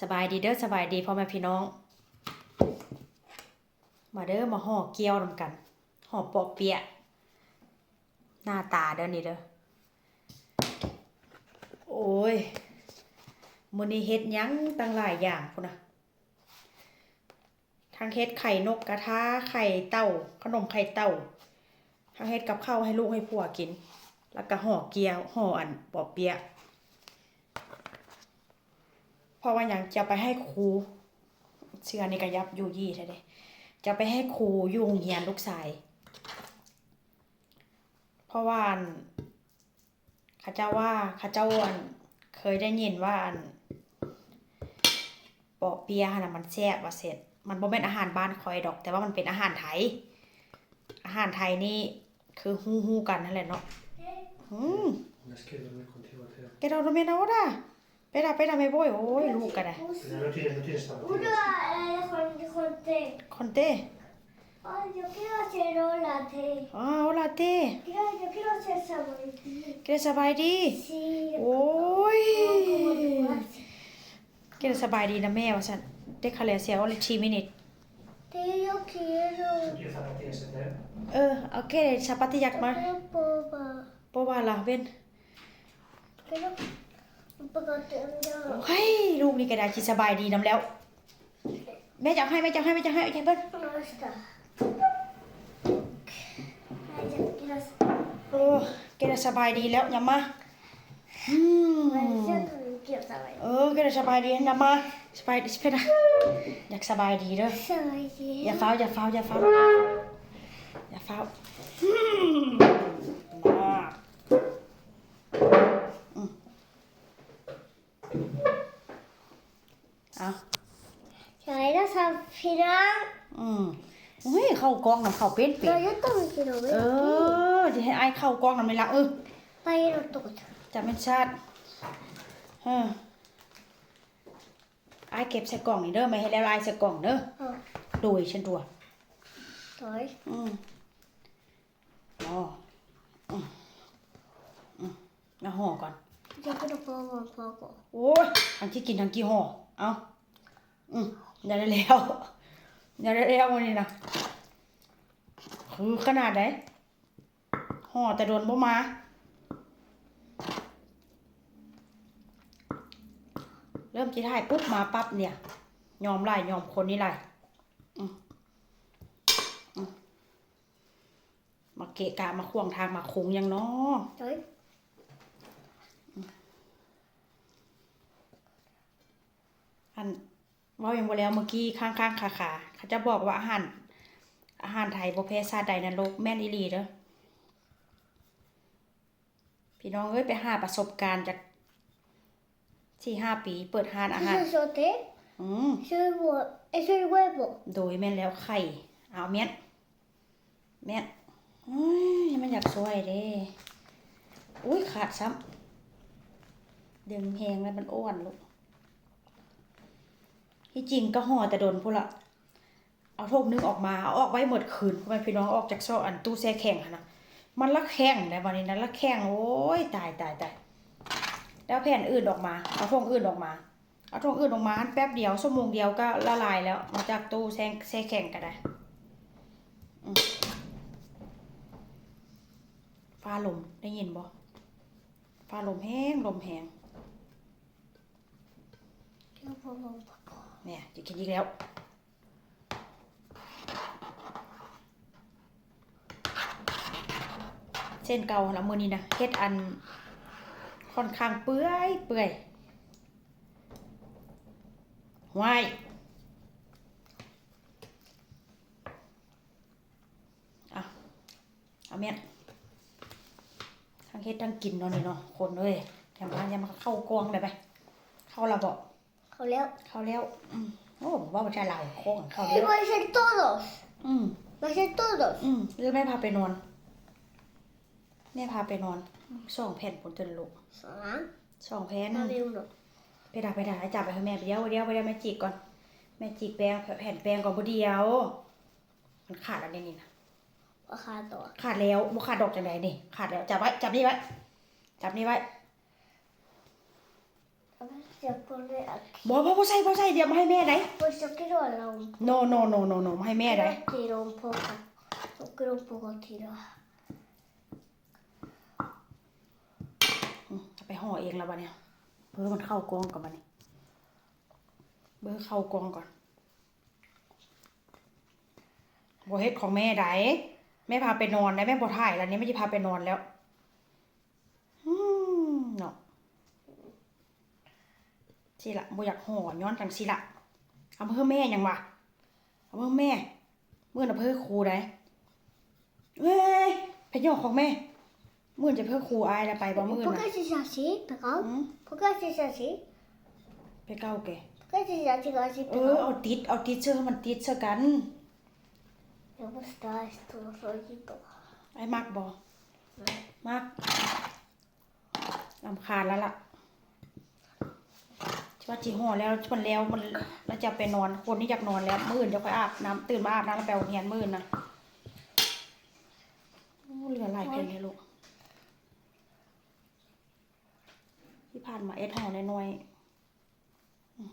สบายดีเด้อสบายดีพ่อแม่พี่น้อง มาเด้อมาห่อเกี๊ยวนำกันห่อปอเปียะหน้าตาเด้อนี่เด้อโอ้ยมื้อนี้เฮ็ดหยังตั้งหลายอย่างพุ่นน่ะทั้งเฮ็ดไข่นกกระทะไข่เต้า ขนมไข่เต้าทั้งเฮ็ดกับข้าวให้ลูกให้ผัวกิน แล้วก็ห่อเกี๊ยวห่ออันปอเปียะ เพราะว่าอย่างจะไปให้ครูเชื่อนี่ก็ยับอยู่ยี่ใช่เด้จะไปให้ครูอยู่โรงเรียนลูกชายเพราะว่าอันเข้าเจ้าว่าเข้าเจ้าอันเคยได้ยินว่าอันปอเปียะหั่นน่ะมันแซ่บว่าเสร็จ มันบ่แม่นอาหารบ้านคอยดอก แต่ว่ามันเป็นอาหารไทย อาหารไทยนี่คือฮู้ฮู้ๆกันนั่นแหละเนาะอืม Jag skriver contigo till. แกเราไม่เอาด่ะไปด่ะไปด่ะไม่บ่อยโอ้ยลูกกันนะ Men nu tienes, nu tienes tanto. Uno eh, con, con té. คอนเต้ Ay, yo quiero hacer hola té. อ๋อโอลาเต้ Quiero, yo quiero hacer saborito. เกดสบายดี Sí. โอ้ย Como tú haces. เกดสบายดีนะแม่ว่าฉันได้คาเลเซียโอเลชีมินิต Té, yo quiero. ¿Quieres zapatillas de té? เออเอาเกดชา เฮ้ยลูกนี่กระดาษชิสบายดีน้ำแล้ว แม่จะให้แม่จะให้แม่จะให้โอเคเพื่อนนอ้กระดาษสบายดีแล้วยำมาอืมเออาษสบายดียำมาสบายดีสเพนะอยากสบายดีเด้ออย่าเฝ้าอย่าเฝ้าอย่าเฝ้าอย่าเฝ้า เข้ากล้องน้ำเข้าเป็นเป็ Pero น yo también quiero เอ ver. อจะให้ไอ้ายเข้ากล้องน้ำไม่ละเออ Pero todo. จะเป็นชาติเออไอ้ายเก็บใส่กล่องนี่เด้อไม่ให้แล้วไอ้ายใส่กล่องเด้อ Oh, โดยฉันตัว estoy. อืมอ๋ออืมอืมเอาห่อก่อน Yo quiero poco a poco. โอ้ยทั้งที่กินทั้งกี่ห่อ เอาอืมอย่าได้แล้วอย่าได้แล้ววันนี้นะ คือขนาดไหนห่อแต่โดนบ่มาเริ่มจีถ่ายปุ๊บมาปั๊บเนี่ย ยอมไล่ยอมคนนี่ไล่อืมอืมมาเกะกะมาขวางทางมาคงยังเนาะ Estoy. อันเว่าอย่างบ่แล้วเมื่อกี้ข้างๆขาๆเขาจะบอกว่าอาหาร อาหารไทยบ่แพ้ชาติใดในโลกแม่นอีหลีเด้อพี่น้องเอ้ยไปหาประสบการณ์จากสี่ห้าปีเปิดห้านอาหาร ¿Eso es el té? อืม Eso es el hue- es el huevo. โดยแม่นแล้วไข่เอาแม่นแม่นอุ้ยมันอยากสวยเด้อุ้ยขาดซ้ำดึงแหงแล้วมันอ้วนลูกที่จริงก็ห่อแต่โดนพุ่นละ เอาโทกนึงออกมาเอาออกไว้หมดคืนทำไมพี่น้องออกจากซอกอันตู้แช่แข็งหั่นนะมันละแข็งแล้ววันนี้นะละแข็งโอ้ยตายตายตายแล้วแผ่นอื่นออกมาเอาทงอื่นออกมาเอาทงอื่นออกมาแป๊บเดียวชั่วโมงเดียวก็ละลายแล้ว มาจากตู้แช่แช่แข็งก็ได้อืมฟ้าลมได้ยินบ่ฟ้าลมแห้งลมแห้ง Quiero poco a poco. เนี่ยจะกินอีกแล้ว เส้นเก่าแล้วมือนี้นะเฮ็ดอัน ค่อนข้างเปื่อยเปื่อยหวายเอาเอาเมียนทั้งเฮ็ดทั้งกินเนาะนี่เนาะคนเลยแถมมายังมาเข้ากวงเลยไป เข้าระบอก Jaleo. เข้าแล้วอืมโอ้ว่ามันจะลายโค้งเข้า Y แล้ว voy a hacer todos. อืม Voy a hacer todos. อืมแล้วแม่พาไปนอนแม่พาไปนอนสองแผ่นผลจนลูก Sola. สองแผ่น Dame uno. ไปด่าไปด่าให้จับไปให้แม่ไปเดียวไปเดียวไปเดียวแม่จีกก่อนแม่จีกแป้งแผ่นแป้งก่อนพอเดียว มันขาดอะไรนี่นะ Baja todo. ขาดแล้วบ่ขาดดอกจังไดนี่ขาดแล้วจับไว้จับนี่ไว้จับนี่ไว้ A ver si poner aquí. บ่บ่บ่ใส่บ่ใส่เดี๋ยวมาให้แม่ได้ Pues yo quiero a la un no no no no no มาให้แม่ได้ Quiero tiro un poco. Yo quiero un poco tiro. อืมเอา ไปห่อเองแล้วบัดเนี่ยเบอร์มันเข้ากองก่อนบัดนี้เบอร์เข้ากองก่อนบ่เฮ็ดของแม่ได้แม่พาไปนอนได้แม่บ่ถ่ายแล้วนี่ไม่ได้พาไปนอนแล้วอืมเนาะสิละบ่อยากห่อย้อนจังสิละเอามาเพื่อแม่หยังวะเอามาเพื่อแม่ เมื่อน่ะเพื่อครูได้เอ้ยไปย่อของแม่ มื่อจะเพื่อครูอายแล้วไปบ่มื่อ ¿Por น่ะ qué haces así, pegado? อืม ¿Por qué haces así? ไปเก้าแก ¿Por qué haces así, así, เออ pegado? เอาติดเอาติดเสื้อให้มันติดเสื้อกัน Me gusta esto, rollito. ไอ้มักบอมักลำคาญแล้วล่ะชว่าจีห่อแล้วมันแล้วมันแล้วจะไปนอนคนนี้อยากนอนแล้วมื่นจะค่อยอาบน้ำตื่นมาอาบน้ำแล้วไปโรงเรียนมื่นนะโอ้เหลือหลายเพลงเลยลูก ที่ผ่านมาเอ็ดห่อน้อยๆอืม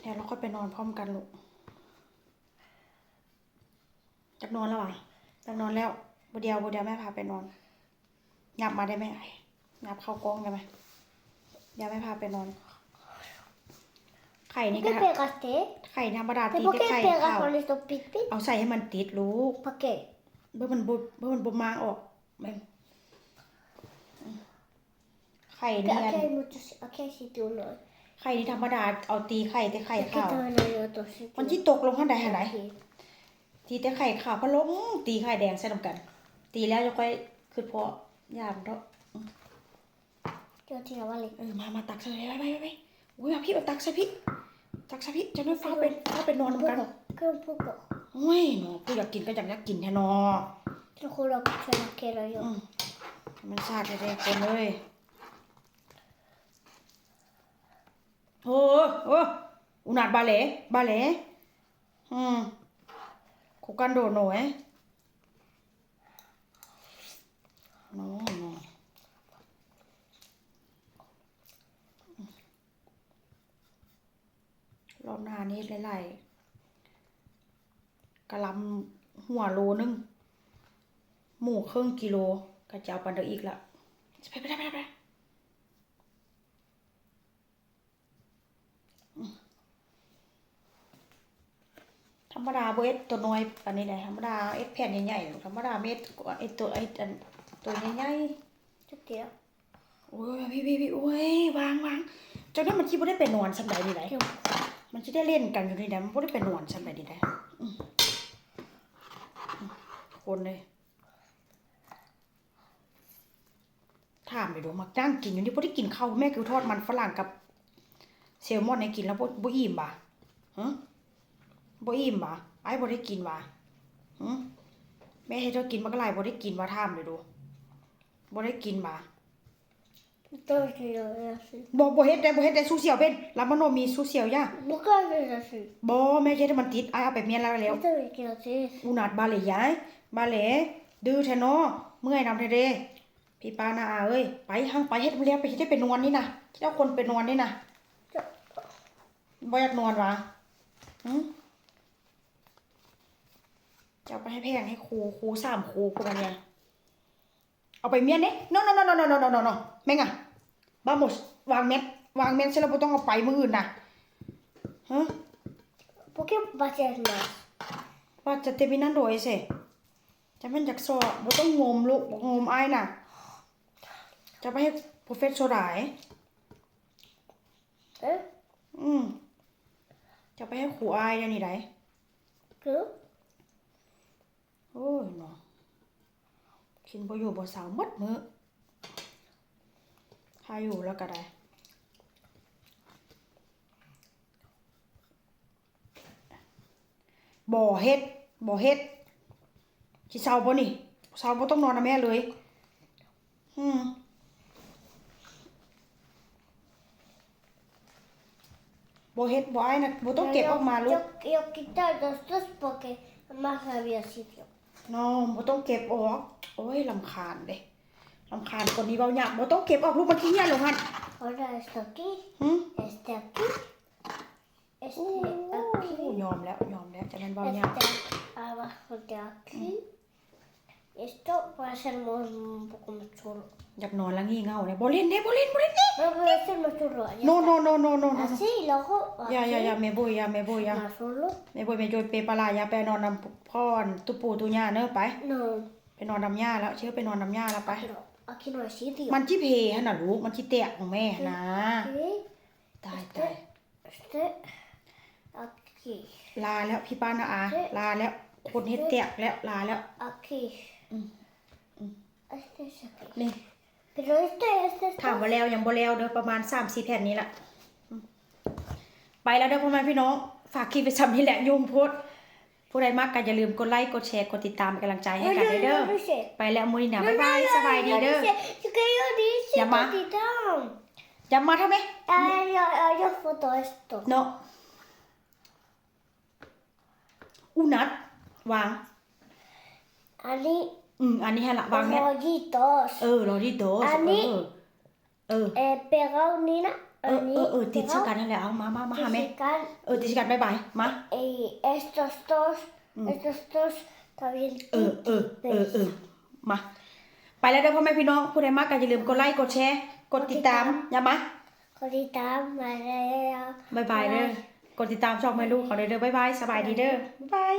เดี๋ยวเราค่อยไปนอนพร้อมกันลูกจักนอนแล้วอะจักนอนแล้วบเดียวบเดียวแม่พาไปนอนหยับมาได้ไหมไอ้หยับเข้ากล้องได้ไหมเดี๋ยวแม่พาไปนอน ไข่ ¿Por นี่ก็ qué pegaste? ไข่ธรรมดาตี ¿Por แต่ qué ไข่ pegas ขาว con esto pit pit? เอาใส่ให้มันติดลูก ¿Para qué? เบื่อมันบุเบื่อมันบุมางออกแม่ ไข่ Aquí เนี่ย aquí hay muchos, aquí hay sitio uno. ไข่นี่ธรรมดาเอาตีไข่แต่ไข่ Aquí ขาว también hay otro sitio. มันที่ตกลงข้างใดหันไหน Aquí. ตีแต่ไข่ขาวพะลงตีไข่แดงใส่ลำกัน ตีแล้วจะค่อยคือเพาะยามเนาะ Yo tiro, vale. เออมามาตักใส่ไปไปไปไปอุ้ยมาพี่มาตักใส่พี่ตักใส่พี่จะได้ฟ้าเป็นฟ้าเป็นนอน Un กัน poco, que un poco. โอ้ยหนอผู้อยากกินก็อยากอยากกินแท้นอ Te lo juro que se lo quiero yo. อืมมันชาติเลยคนเลยโอ้โอ้อุนาดบาเล่บาเล่อืมคุกันโดโน่เอ้โน่โน่รอบหน้านี้หลายๆกะลำหัวโลนึง หมูครึ่งกิโลก็จะเอาปันเดออีกละไปไปไปไปได้อืมธ รรมดาบ่เอ็ดตัวน้อยปานนี้แหละธรรมดาเอ็ดแผ่นใหญ่ๆหรอกธรรมดาเม็ดกว่าเอ็ดตัวไอ้อันตัวใหญ่ Yo tiro. ๆโอ้ยพี่พี่พี่โอ้ยวางวางจนนั้นมันคิดบ่ได้ไปนอนสำใดนี่ไหน Yo. มันจะได้เล่นกันอยู่นี่แหละมันบ่ได้ไปนอนสำใดนี่แหละอืมอืมคนเลยถามไปดูมักจ้างกินอยู่นี่บ่ได้กินข้าวแม่คือทอดมันฝรั่งกับแซลมอนให้กินแล้วบ่บ่อิ่มบ่ฮะ บ่อิ่มบ่ไอ้บ่ได้กินบ่ฮะแม่ให้เจ้ากินมันก็หลายบ่ได้กินว่าถามไปดูบ่ได้กินบ่ Todo tiro así. บ่บ่เฮ็ดได้บ่เฮ็ดได้สู้เสียวเป็นลำมโนมีสู้เสียวย่า ¿Por qué haces así? บ่แม่เฮ็ดให้มันติดไอ้เอาไปเมียนแล้วแล้ว Yo también quiero así. อุนาดบาเลยยายบาเลยดื้อแท้เนาะเมื่อยนำแท้เด้พี่ปานาอาเอ้ยไปหังไปเฮ็ดมันแล้วไปเฮ็ดให้ไปนอนนี่นะเจ้าคนไปนอนนี่นะ Yo. บ่อยากนอนวะหืม จะเอาไปให้แพงให้ครูครูสามครูพวกนั้นเนี่ยเอาไปเมียนเนี่ย no no no no no no no no no แม่งอะบ้าหมดวางเม็ดวางเม็ดเสร็จแล้วบ่ต้องเอาไปมืออื่นนะฮะ ¿Por qué haces más? ว่าจะเตมินันโดยเสจะเป็นจากสอบบ่ต้องงมลูกบ่งมอ้ายน่ะ จะไปให้โปรเฟสโซดาย ¿Eh? อืมจะไปให้ครูอายเดี๋ยวนี้ได้ ¿Qué? โอ้ยเนาะกินบ่อยู่บ่สาวมดมือถ้าอยู่แล้วก็ได้บ่อเฮ็ดบ่อเฮ็ดสิเศร้าบ่นี่เศร้าบ่ต้องนอนนะแม่เลยอืมบ่เฮ็ดบ่อ้ายนะบ่ต้องเก็บออกมาลูก Yo, yo quitar los dos porque más había sitio. น้องบ่ต้องเก็บออก โอ้ยลำคาญเด้ลำคาญคนนี้เว้าหยาบบ่ต้องเก็บออกลูกมันขี้เหี้ยนลงหั่น Ahora esto aquí, หึ este aquí, este โอ้ aquí, ยอมแล้วยอมแล้วจะเป็นเบาหยา este abajo de aquí. Esto va a ser muy, un poco más chulo. อยากนอนแล้วงี่เง่าเลยบ่เล่นเด้บ่เล่นบ่เล่นเด้ No, va a ser más chulo. ya โน está. โนโนโนโนโน Así, y luego อย่าอย่าอย่า aquí, แม่บ่อย่าแม่บ่อย่า más solo. แม่บ่แม่โยยเปปลาร้าอย่าไปนอนนำ พ่อนตุปู่ตุย่าเด้อไป No, ไปนอนนำย่าแล้วเชื่อไปนอนนำย่าแล้วไป pero aquí no hay sitio. มันจิเพหั่นน่ะลูกมันจิแตกของแม่หั่นนะ Aquí, ตายตาย este, aquí, ลาแล้วพี่ป้านะอา ลาแล้วคนเฮ็ดแตกแล้วลาแล้ว aquí. Mm, mm. Este es aquí. นี่ Pero este, este ถาม está ว่าแล้วยังบ่แล้วเด้อประมาณ3-4แผ่นนี้ละอืมไปแล้วเด้อพ่อแม่พี่น้อง ฝากคลิปไปซ้ำนี่แหละยุ่งโพด ผู้ใดมักก็อย่าลืมกดไลค์กดแชร์กดติดตามเป็นกำลังใจให้ No, กัน no, เด้อ no dice. ไปแล้วมื้อนี้นะ No, บ๊าย no, บาย no, สบายดี no เด้อ dice. Es que yo dice, Llama. capitán. อย่ามาทำไม A ver, yo, yo, yo foto esto. เนาะอุนัดวาง Ani, อืม อันนี้ให้ละวางเนี่ย rollitos. เออรอดีโตสอันนี้ เออ เออ Eh, pegado, Nina. เออเออเออติดสกันนั่นแหละเอามามามาหาแม่ Physical. เออติดสกันบายบายมา Y estos dos, Mm. estos dos también. เออเออเออเออมาไปแล้วเด้อพ่อแม่พี่น้องผู้ใดมากก็อย่าลืมกดไลค์กดแชร์กดติดตามอย่ามา Corita, María. บายบายเด้อกดติดตามช่องแม่ลูกเขาเด้อเด้อบายบายสบายดีเด้อบ๊ายบาย